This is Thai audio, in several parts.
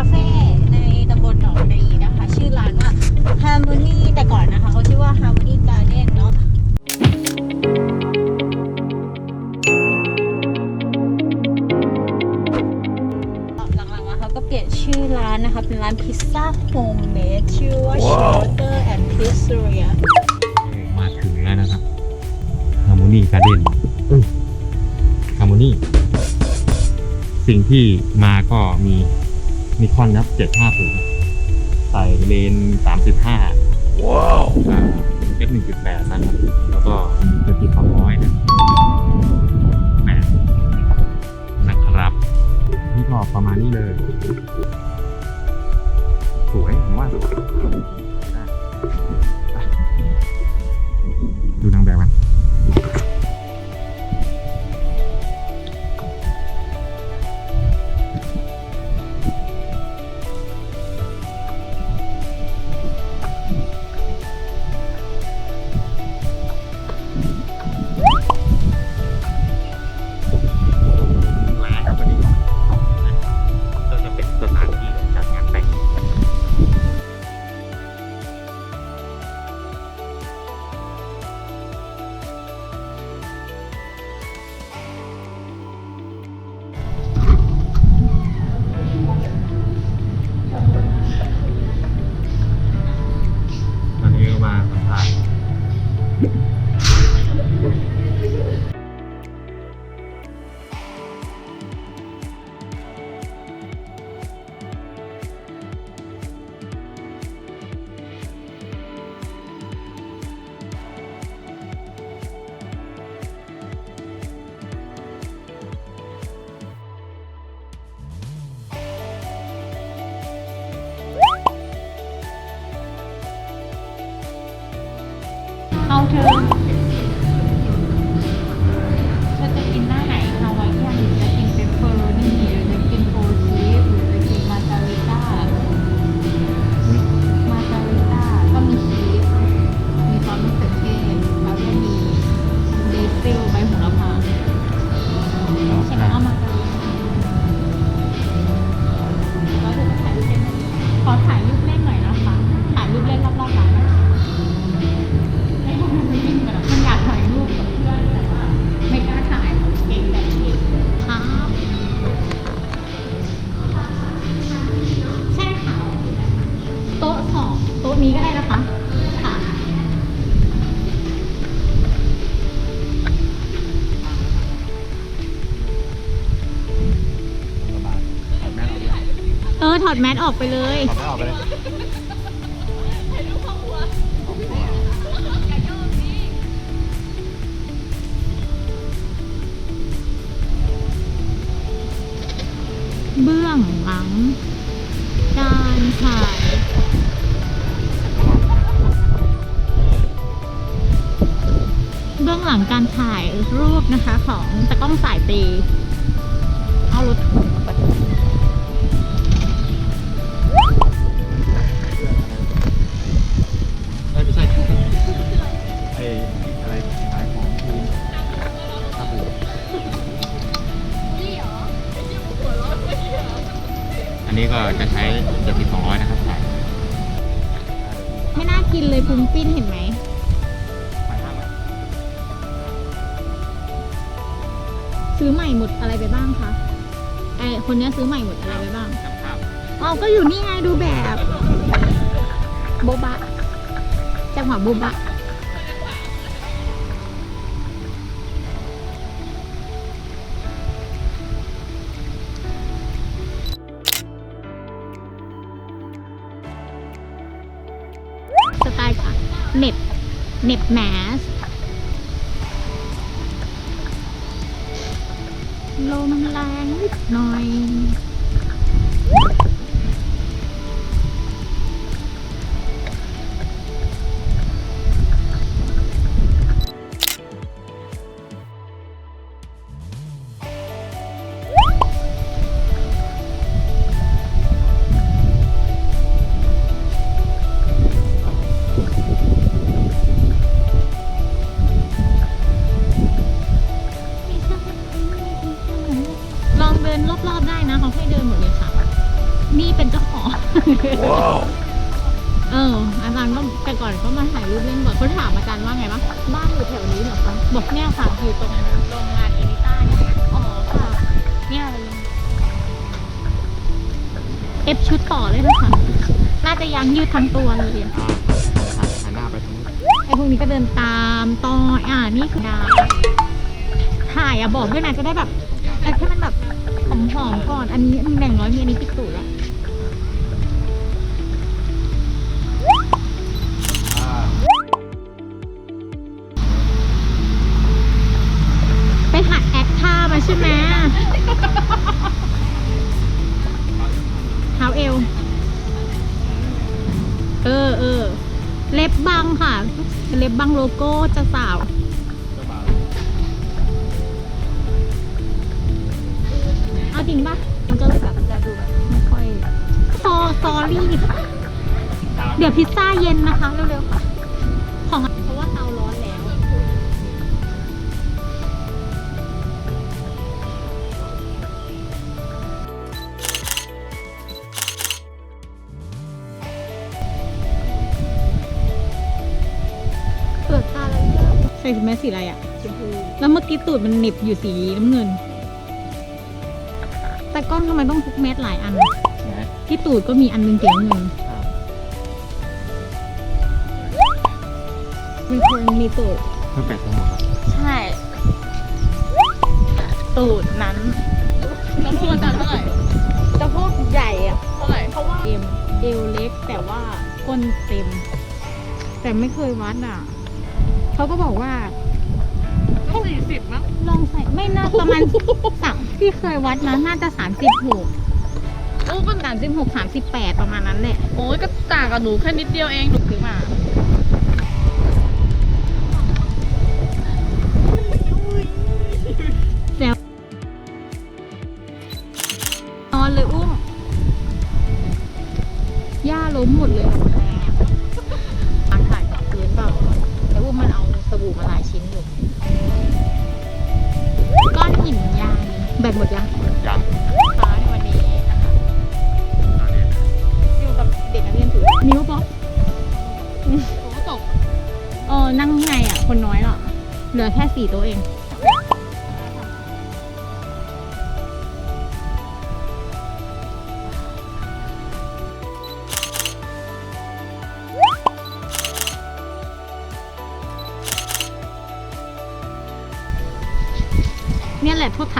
คาเฟ่ในตำบลหนองรีนะคะ ชื่อร้านว่า Harmony แต่ก่อนนะคะเขาชื่อว่า Harmony Garden เนาะหลังๆมาเขาก็เปลี่ยนชื่อร้านนะคะ เป็นร้านพิซซ่าโฮมเมดชื่อว่า Schroeder and Pizzeria มาถึงแล้วนะครับ Harmony Garden ฮาร์โมนีสิ่งที่มาก็มี นิคอนนะครับ750ใส่เลนส์35 เอาเธอจะกินหน้าไหนฮาวายเอียนหรือจะกินเปปเปอโรนี่หรือจะกินโฟร์ชีสหรือจะกินมาการิต้า มาการิต้าก็มีชีส มีซอสมะเขือเทศแล้วก็มีเบซิลใบโหระพาฉันเอามาการิต้าแล้วเธอจะถ่ายรูปเล่นขอถ่ายรูป ดแมสออกไปเลยขอไม่ออกไปเลยเบื้องหลัง การถ่าย เบื้องหลังการถ่ายรูปนะคะของตะกล้องสายตี กินเลยพุงปิ้นเห็นไหมซื้อใหม่หมดอะไรไปบ้างคะไอคนนี้ซื้อใหม่หมดอะไรไปบ้างจำภาพอ๋อก็อยู่นี่ไงดูแบบโบบะจังหวะโบบะ เน็บเน็บแมสลมแรงนิดหน่อย ก่อนก็มาถ่ายรูปเล่นก่อนเขาถามอาจารย์ว่าไงบ้างบ้านอยู่แถวนี้เหรอคะบอกเนี่ยค่ะอยู่ตรงโรงงานเอนิต้าเนี่ยอ๋อค่ะเนี่ยเลยเอฟชุดต่อเลยนะคะน่าจะยังยืดทั้งตัวเลยอะหันหน้าไปทางนู้นไอพวกนี้ก็เดินตามต่ออ่านี่คือดาวถ่ายอะบอกด้วยนะจะได้แบบไอ้ให้มันแบบหอมๆก่อนอันนี้มีแบ่งร้อยมีอันนี้ปิดตูดแล้ว เอว เออเออเล็บบังค่ะ เล็บบังโลโก้จะสาว เอาจริงปะมันก็เลยแบบจะดูแบบไม่ค่อยซอซอรี่ เดี๋ยวพิซซ่าเย็นนะคะ เร็วๆค่ะของ ใส่แมสสีอะไรอะชมพูแล้วเมื่อกี้ตูดมันหนิบอยู่สีน้ำเงิน แต่ก้อนทำไมต้องพกแมสหลายอันไหนที่ตูดก็มีอันหนึงเสียเงินอ่ามีคนมีตูด เพิ่งแปดทั้งหมดครับใช่ ตูดนั้นแล้วพูดอาจารย์เท่าไหร่จะพวกใหญ่อะเท่าไหร่เพราะว่าเอ็มเอวเล็กแต่ว่าก้นเต็ม แต่ไม่เคยวัดอะ เขาก็บอกว่าก็สี่สิบมั้งลองใส่ไม่น่าประมาณ สามที่เคยวัดนะน่าจะสามสิบหกโอ้ก็สามสิบหกสามสิบแปดประมาณนั้นแหละโอ้ยก็ต่างกับหนูแค่นิดเดียวเองหนูซื้อมานอนเลยอุ้มย่าล้มหมดเลย หมดยังยังฟ้าในวันนี้นะคะอันนี้อยู่กับเด็กนักเรียนถือนิ้วป๊อปผมก็ตกเออนั่งข้างในอะ คนน้อยหรอกเหลือแค่สี่ตัวเอง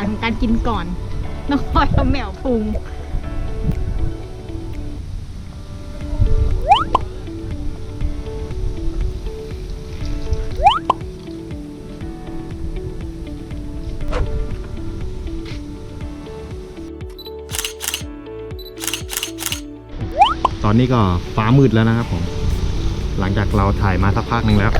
ของการกินก่อน น้องพลอยเอาแมวพุง ตอนนี้ก็ฟ้ามืดแล้วนะครับผม หลังจากเราถ่ายมาสักพักหนึ่งแล้ว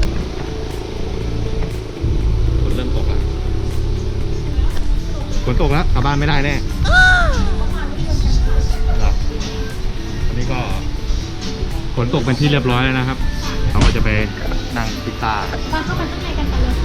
ฝนตกแล้วกลับบ้านไม่ได้แน่ตอนนี้ก็ฝนตกเป็นที่เรียบร้อยแล้วนะครับ เราก็จะไปนั่งพิซซ่าตอนเข้าไปข้างในกันไปเลย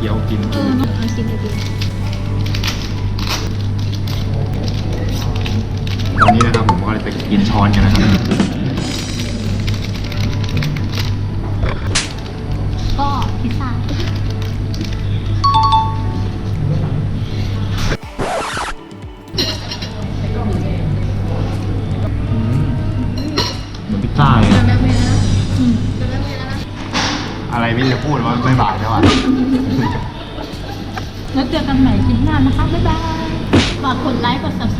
เคี้ยวกินเออเนองเอาชินเลยดีตอนนี้นะครับผมก็จะกินช้อนกันนะครับก็พิซซ่า ดไลค์กด subscribe